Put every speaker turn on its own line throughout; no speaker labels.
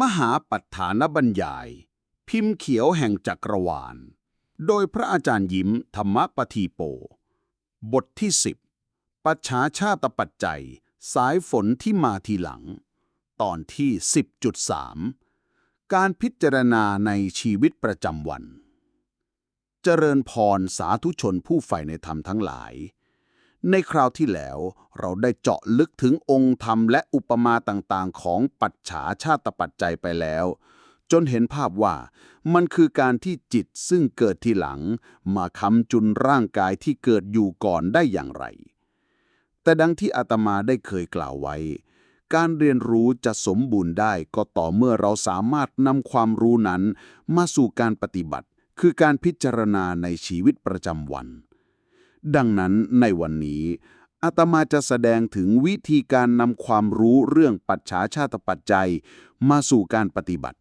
มหาปัฏฐานบรรยาย พิมพ์เขียวแห่งจักรวาล โดยพระอาจารย์ยิ้มธรรมปทีโป บทที่10ปัจฉาชาตปัจจัย สายฝนที่มาทีหลัง ตอนที่ 10.3 การพิจารณาในชีวิตประจำวัน เจริญพรสาธุชนผู้ใฝ่ในธรรมทั้งหลาย ในคราวที่แล้ว เราได้เจาะลึกถึงองค์ธรรมและอุปมาต่างๆ ของปัจฉาชาติปัจจัยไปแล้ว จนเห็นภาพว่ามันคือการที่จิตซึ่งเกิดทีหลัง มาค้ำจุนร่างกายที่เกิดอยู่ก่อนได้อย่างไร แต่ดังที่อาตมาได้เคยกล่าวไว้ การเรียนรู้จะสมบูรณ์ได้ก็ต่อเมื่อเราสามารถนำความรู้นั้น มาสู่การปฏิบัติ คือการพิจารณาในชีวิตประจำวัน ดังนั้นในวันนี้อาตมาจะแสดงถึงวิธีการนำความรู้เรื่องปัจฉาชาติปัจจัย มาสู่การปฏิบัติ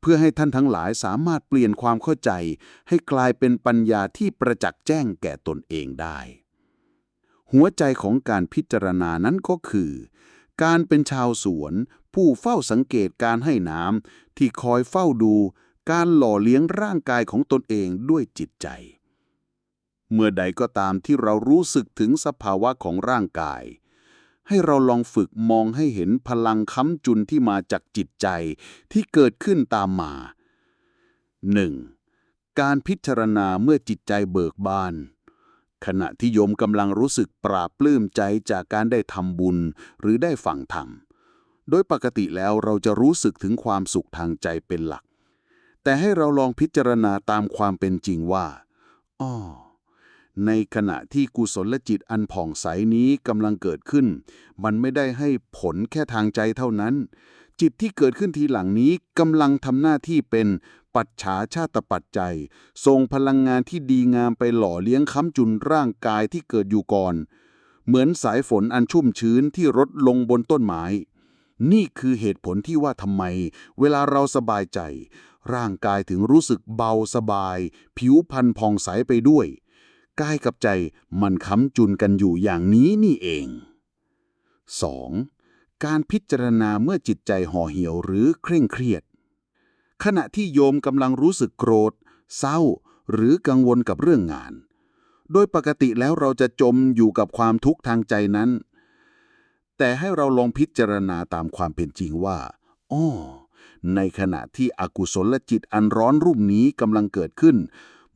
เพื่อให้ท่านทั้งหลายสามารถเปลี่ยนความเข้าใจ ให้กลายเป็นปัญญาที่ประจักษ์แจ้งแก่ตนเองได้ หัวใจของการพิจารณานั้นก็คือ การเป็นชาวสวน ผู้เฝ้าสังเกตการให้น้ำที่คอยเฝ้าดู การหล่อเลี้ยงร่างกายของตนเองด้วยจิตใจ เมื่อใดก็ตามที่เรารู้สึกถึงสภาวะของร่างกาย ให้เราลองฝึกมองให้เห็นพลังค้ำจุนที่มาจากจิตใจที่เกิดขึ้นตามมา 1. การพิจารณาเมื่อจิตใจเบิกบาน ขณะที่โยมกำลังรู้สึกปราบปลื้มใจจากการได้ทำบุญหรือได้ฟังธรรม โดยปกติแล้วเราจะรู้สึกถึงความสุขทางใจเป็นหลัก แต่ให้เราลองพิจารณาตามความเป็นจริงว่า อ้อ ในขณะที่กุศลจิตอันผ่องใสนี้กำลังเกิดขึ้น มันไม่ได้ให้ผลแค่ทางใจเท่านั้น จิตที่เกิดขึ้นทีหลังนี้กำลังทำหน้าที่เป็นปัจฉาชาตปัจจัยส่งพลังงานที่ดีงามไปหล่อเลี้ยงค้ำจุนร่างกายที่เกิดอยู่ก่อน เหมือนสายฝนอันชุ่มชื้นที่รดลงบนต้นไม้นี่คือเหตุผลที่ว่าทำไม เวลาเราสบายใจ ร่างกายถึงรู้สึกเบาสบาย ผิวพรรณผ่องใสไปด้วย กายกับใจมันค้ำจุนกันอยู่อย่างนี้นี่เอง 2. การพิจารณาเมื่อจิตใจห่อเหี่ยวหรือเคร่งเครียด ขณะที่โยมกำลังรู้สึกโกรธ เศร้า หรือกังวลกับเรื่องงาน โดยปกติแล้วเราจะจมอยู่กับความทุกข์ทางใจนั้น แต่ให้เราลองพิจารณาตามความเป็นจริงว่าอ้อในขณะที่อกุศลจิตอันร้อนรุ่มนี้กำลังเกิดขึ้น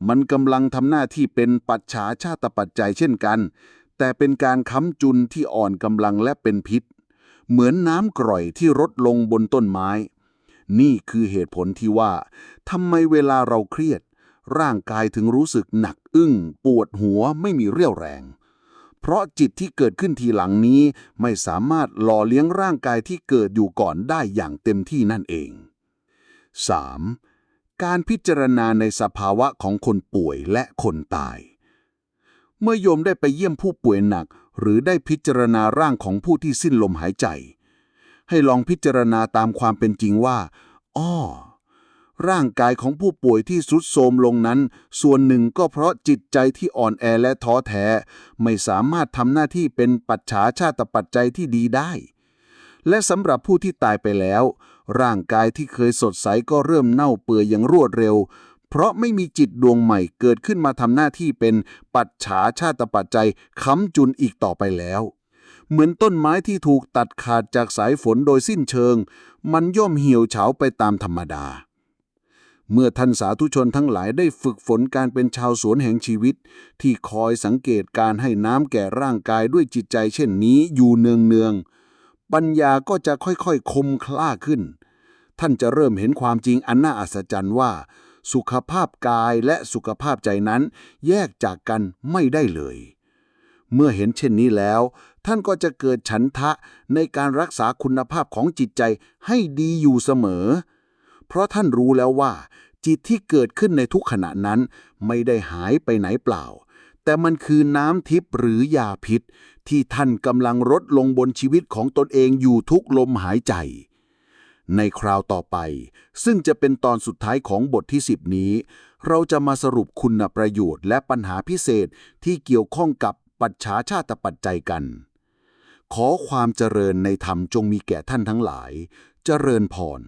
มันกำลังทำหน้าที่เป็นปัจฉาชาตปัจจัยเช่นกัน แต่เป็นการค้ำจุนที่อ่อนกำลังและเป็นพิษ เหมือนน้ำกร่อยที่รดลงบนต้นไม้ นี่คือเหตุผลที่ว่าทำไมเวลาเราเครียด ร่างกายถึงรู้สึกหนักอึ้ง ปวดหัวไม่มีเรี่ยวแรง เพราะจิตที่เกิดขึ้นทีหลังนี้ไม่สามารถหล่อเลี้ยงร่างกายที่เกิดอยู่ก่อนได้อย่างเต็มที่นั่นเอง 3. การพิจารณาในสภาวะของคนป่วยและคนตาย เมื่อโยมได้ไปเยี่ยมผู้ป่วยหนัก หรือได้พิจารณาร่างของผู้ที่สิ้นลมหายใจ ให้ลองพิจารณาตามความเป็นจริงว่าอ้อร่างกายของผู้ป่วยที่ทรุดโทรมลงนั้น ส่วนหนึ่งก็เพราะจิตใจที่อ่อนแอและท้อแท้ ไม่สามารถทำหน้าที่เป็นปัจฉาชาตปัจจัยที่ดีได้ และสำหรับผู้ที่ตายไปแล้ว ร่างกายที่เคยสดใสก็เริ่มเน่าเปื่อยอย่างรวดเร็ว เพราะไม่มีจิตดวงใหม่เกิดขึ้นมาทำหน้าที่เป็นปัจฉาชาตปัจจัยค้ำจุนอีกต่อไปแล้ว เหมือนต้นไม้ที่ถูกตัดขาดจากสายฝนโดยสิ้นเชิง มันย่อมเหี่ยวเฉาไปตามธรรมดา เมื่อท่านสาธุชนทั้งหลายได้ฝึกฝนการเป็นชาวสวนแห่งชีวิต ที่คอยสังเกตการให้น้ำแก่ร่างกายด้วยจิตใจเช่นนี้อยู่เนืองๆ ปัญญาก็จะค่อยๆ คมคล้าขึ้น ท่านจะเริ่มเห็นความจริงอันน่าอัศจรรย์ว่า สุขภาพกายและสุขภาพใจนั้น แยกจากกันไม่ได้เลย เมื่อเห็นเช่นนี้แล้ว ท่านก็จะเกิดฉันทะในการรักษาคุณภาพของจิตใจให้ดีอยู่เสมอ เพราะท่านรู้แล้วว่า จิตที่เกิดขึ้นในทุกขณะนั้นไม่ได้หายไปไหนเปล่า แต่มันคือน้ำทิพย์หรือยาพิษ ที่ท่านกำลังรดลงบนชีวิตของตนเองอยู่ทุกลมหายใจ ในคราวต่อไป ซึ่งจะเป็นตอนสุดท้ายของบทที่ 10 นี้ เราจะมาสรุปคุณประโยชน์และปัญหาพิเศษที่เกี่ยวข้องกับปัจฉาชาติปัจจัยกัน ขอความเจริญในธรรมจงมีแก่ท่านทั้งหลาย เจริญพร